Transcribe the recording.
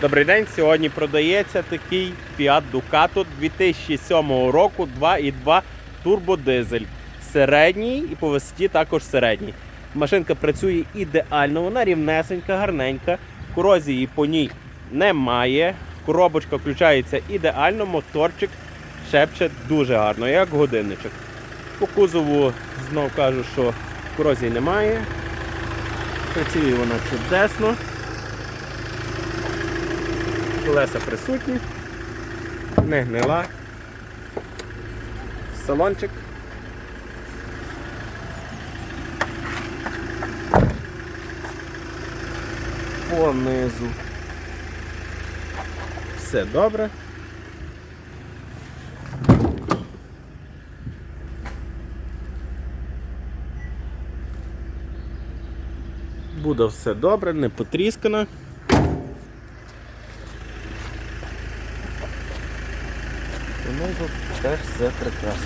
Добрий день. Сьогодні продається такий Fiat Ducato 2007 року 2.2 турбодизель. Середній і по висоті також середній. Машинка працює ідеально, вона рівнесенька, гарненька. Корозії по ній немає. Коробочка включається ідеально, моторчик шепче дуже гарно, як годинничок. По кузову знов кажу, що корозії немає. Працює вона чудесно. Колеса присутні, не гнила. Салончик. Понизу. Все добре. Буде все добре, не потріскано. Понизу теж все прекрасно.